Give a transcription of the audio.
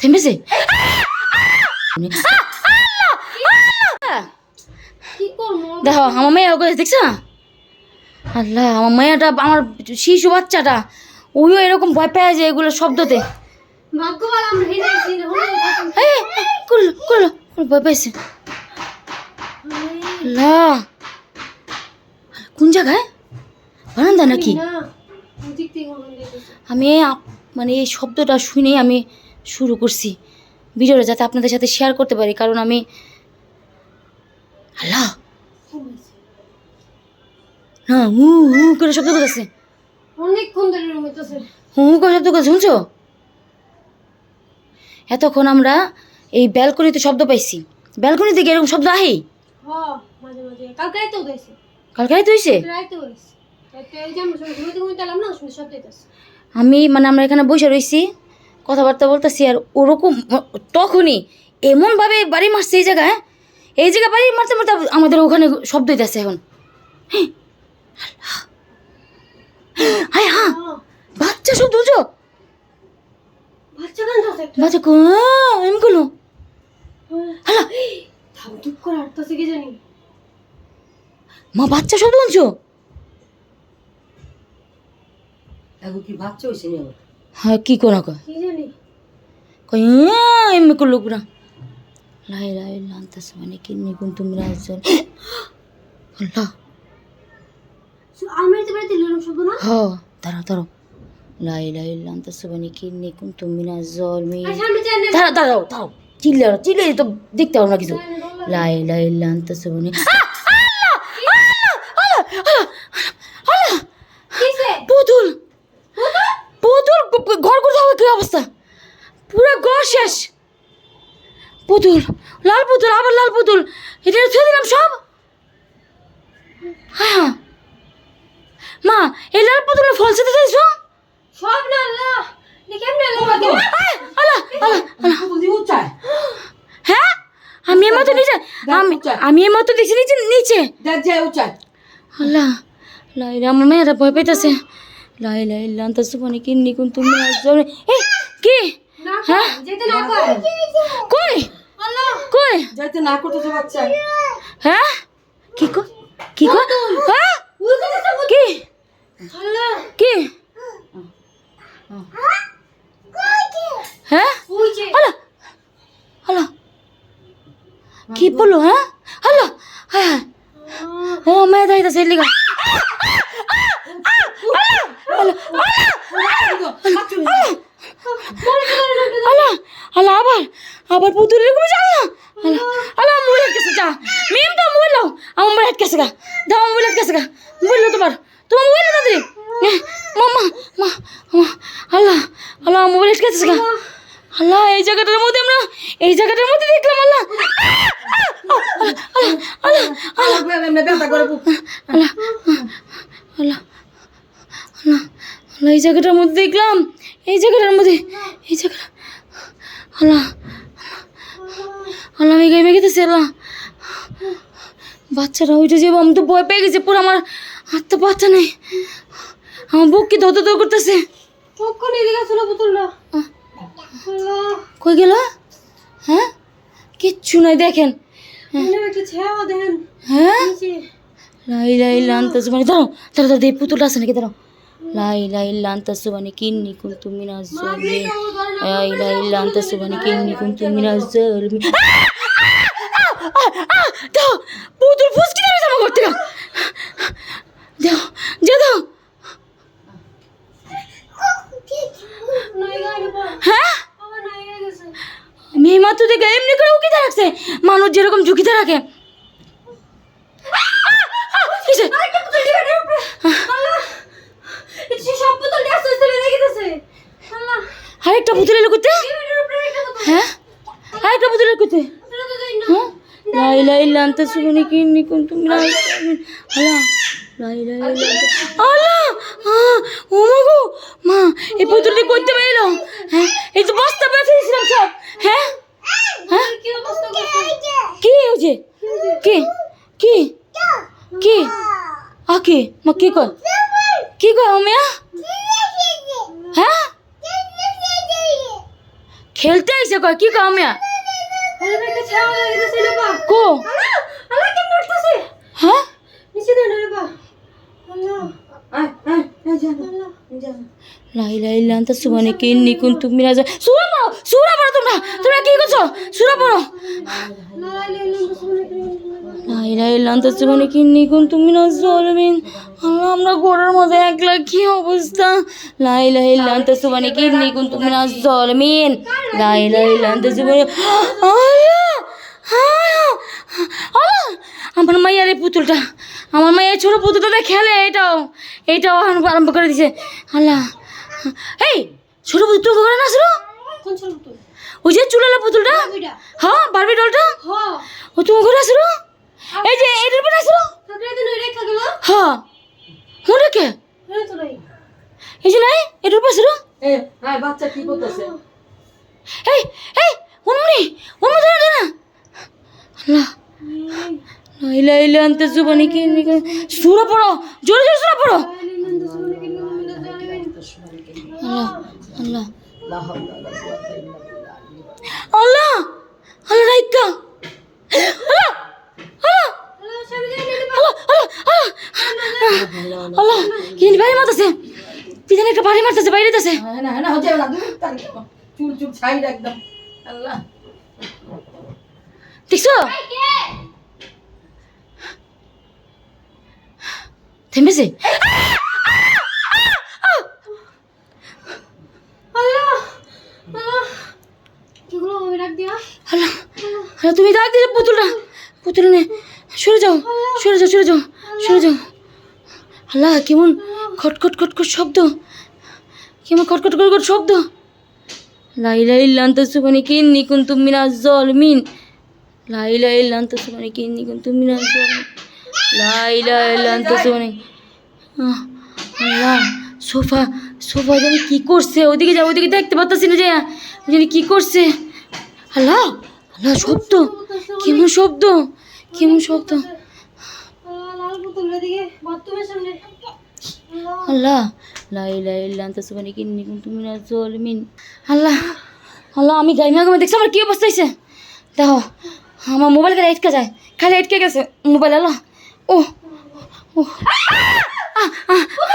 থেমেছে দেখো, আমার মেয়ে ওকে দেখছ? আল্লাহ, আমার মেয়েটা, আমার শিশু বাচ্চাটা ওইও এরকম ভয় পেয়ে যায় এগুলো শব্দতে। ভয় পেয়েছে। আল্লাহ। কোন জায়গায়? বারান্দা নাকি? আমি মানে এই শব্দটা শুনেই আমি শুরু করছি। ভিডিওটা যাতে আপনাদের সাথে শেয়ার করতে পারি কারণ আমি আল্লাহ! না হু হু করে শব্দ করতেছে। অনেকক্ষণ ধরে রুম হু হু করে শব্দ করছে শুনছো? এতক্ষণ আমরা এই ব্যালকনিতে শব্দ পাইছি। ব্যালকনি থেকে এরকম শব্দ আহি? হ মাঝে মাঝে। কালকে দিয়েছে কালকে রাইতে সব দিতেছে আমি মানে আমরা এখানে বসে রয়েছি কথাবার্তা বলতেছি আর ওরকম তখনই এমনভাবে বাড়ি মারছে এই জায়গায় এই জায়গায় বাড়ি মারতে মারতে আমাদের ওখানে শব্দ হইতেছে এখন। হ্যাঁ। হায় হ্যাঁ বাচ্চা শব্দ বুঝো বাচ্চা কান্দাছে একটা? বাচ্চা কো এমগুলো হ্যালো থাম টুক করে হাঁটতেছে কি জানি? মা বাচ্চা শব্দ শুনছো এখন কি বাচ্চা হয়েছে নি হ্যাঁ কি কোনা কয়? কি জানি? কয় এম করল পুরা লাই লাই লান্তাস মানে কিন্নি কুন তুমি রাজন আল্লাহ। বাড়িতে লিরম শব্দ না? দাঁড়াও দাঁড়াও। লাই লাই জলমি দাঁড়াও দাঁড়াও দাঁড়াও। চিল্লে তো দেখতে পাবো না কিছু। লাই লাই লান্তা সুবানি কিসে পুতুল পুতুল গ- গ- ঘর করতে হবে কি অবস্থা পুরো ঘর শেষ পুতুল লাল পুতুল আবার লাল পুতুল। এটা ছুঁয়ে দিলাম সব। হ্যাঁ হ্যাঁ। মা এই লাল পুতুলে ফল সেতে চাইছো? সব না কেমনে উচ্চায় হ্যাঁ? আমি এর মতো নিচে আমি আমি এর মতো দিছি নিচে নিচে দেখ যায় উচ্চায় আল্লাহ লাই রে আমার মেয়েরা ভয় পাইতেছে। লাই লাই লান্তা সুপানি কি তুমি আসবে। হ্যাঁ? কর যাইতে না বাচ্চা। হ্যাঁ? কি কো কি কো হ্যাঁ? কি? কি? হ্যাঁ? কি বলো হ্যাঁ? আল্লাহ হ্যাঁ হ্যাঁ। ও মেয়ে দাইতেছে লিগা আল্লাহ আল্লাহ আবার আবার পুতুল এরকম যা আল্লাহ আল্লাহ আল্লাহ মোবাইল কাছে যা মেম তো মোবাইল দাও আমার মোবাইল কাছে গা দাও আমার মোবাইল কাছে গা দাও তোমার মোবাইল দাও দিদি মামা মা মা আল্লাহ আল্লাহ মোবাইল কাছে গা। আল্লাহ এই জায়গাটার মধ্যে আমরা এই জায়গাটার মধ্যে দেখলাম আল্লাহ। আল্লাহ আল্লাহ করে আল্লাহ আল্লাহ এই জায়গাটার মধ্যে দেখলাম এই জায়গাটার মধ্যে এই জায়গাটা আল্লাহ আল্লাহ আমি গাইবে গেতেছি আল্লাহ। বাচ্চাটা ওইটা যে আমি তো ভয় পেয়ে গেছি পুরো আমার হাত তো বাচ্চা নেই আমার বুক কি ধর করতেছে। কখন এদিকে আসলো পুতুলটা কই গেল? হ্যাঁ? কিচ্ছু নাই দেখেন। দেন হ্যাঁ লাই লাই লান্তা সুবানি। দাঁড়াও দাঁড়াও দাঁড়াও পুতুলটা আছে নাকি? দাঁড়াও। লাই লাই লান্তা সুবানি কিন্নি কুন তুমি না? জলমি লাই লাই লান্তা সুবানি কিন্নি কুন তুমি না? জলমি পুতুল ফুসকি দেবে জামা করতে দাও যা দাও হ্যাঁ? মেয়ে মাত্র দেখে এমনি করে উকিতে রাখছে। মানুষ যেরকম ঝুঁকিতে রাখে? আরেকটা পুতুল এলো করতে হ্যাঁ? আরেকটা পুতুল এলো করতে হ্যাঁ? লাই লাই, লান্তা সুবনি কি নিকুন তুমি লাই আল্লাহ! হ্যাঁ ও মা গো! মা এই পুতুলটি করতে পারল হ্যাঁ এই তো বস্তা সব। হ্যাঁ? হ্যাঁ? কি হয়েছে? কি? কি? কি? আ কি? মা কি অমিয়া? হ্যাঁ? খেলতে আইসে কয়? কি কয় অমিয়া? আরে ভাই একটা ছায়া লাগে গেছে রে বা কো হ্যাঁ? নিচে দেন রে বা আল্লাহ আয় আয় আয় যা আল্লাহ যা লা ইলাহা ইল্লা আনতা সুবহানাকা ইন্নী কুনতু মিনাজ সূরা পড়ো সূরা পড়ো তোমরা। তোমরা কি করছ? সূরা পড়ো। লা ইলাহা ইল্লাল্লাহ সুবহানাকা লা ইলাহা ইল্লা আনতা সুবহানাকা ইন্নী কুনতু মিনাজ জালিমিন আল্লাহ, আমরা ঘরের মধ্যে একলা, কি অবস্থা? লা ইলাহা ইল্লা আনতা সুবহানাকা ইন্নী কুনতু মিনাজ জালিমিন লা ইলাহা ইল্লা আনতা সুবহানাকা আল্লাহ আল্লাহ আল্লাহ, আমার মাইয়ার পুতুলটা। আমার মাইয়া ছোট পুতুলটা খেলে এটাও এটাও আরম্ভ করে দিছে। আল্লাহ এই ছোট পুতুল করে না আসলো কোন ছোট তো ওই যে চুলালা পুতুলটা? হ্যাঁ বারবি ডলটা ও তুমি ঘরে আসলো এই যে এটার উপরে আসলো তারপরে দিন ওই রেখা গেল? হ্যাঁ। তো নাই। এই যে নাই এটার উপরে আসলো এ বাচ্চা কি করতেছে? এই এই উন্মনি উন্মনি ধরে না। আল্লাহ। লাইলা ইলা আনতে জুবানি কি সুরা পড়ো জোরে জোরে সুরা পড়ো। আল্লাহ আল্লাহ। আল্লাহ আল্লাহ রাইকা। আল্লাহ আল্লাহ। আল্লাহ আল্লাহ আল্লাহ। আল্লাহ কি বাড়ি মারতেছে। পিছনে একটা বাড়ি মারতেছে বাইরে দিতেছে। হ্যাঁ চুল চুল ছাই একদম। আল্লাহ। দেখছ থেমেছে আল্লাহ আল্লাহ কিগুলো আমি রাখ দিয়া আল্লাহ আল্লাহ তুমি ডাক দিলে পুতুলটা। পুতুল নে সরে যাও সরে যাও সরে যাও সরে যাও। আল্লাহ কেমন খটখট খটখট শব্দ। কেমন খটখট খটখট শব্দ। লাইলা ইল্লান্ত সুবানি কিন্নি কুন্তুম মিনাজ জলমিন। লাইলা ইল্লান্ত সুবানি কিন্নি কুন্তুম মিনাজ জলমিন। সোফা সোফা জানি কি করছে? ওদিকে যা ওদিকে দেখতে পাচ্ছি না যে জানি কি করছে। আল্লাহ আল্লাহ শব্দ। কেমন শব্দ? কেমন শব্দ? আল্লাহ আল্লাহ আল্লাহ আমি গাইমা গাইমা দেখছি আমার কি অবস্থা হয়েছে দেখো আমার মোবাইল খালি আটকে যায়। খালি আটকে গেছে মোবাইল আল্লাহ। ও ও ওই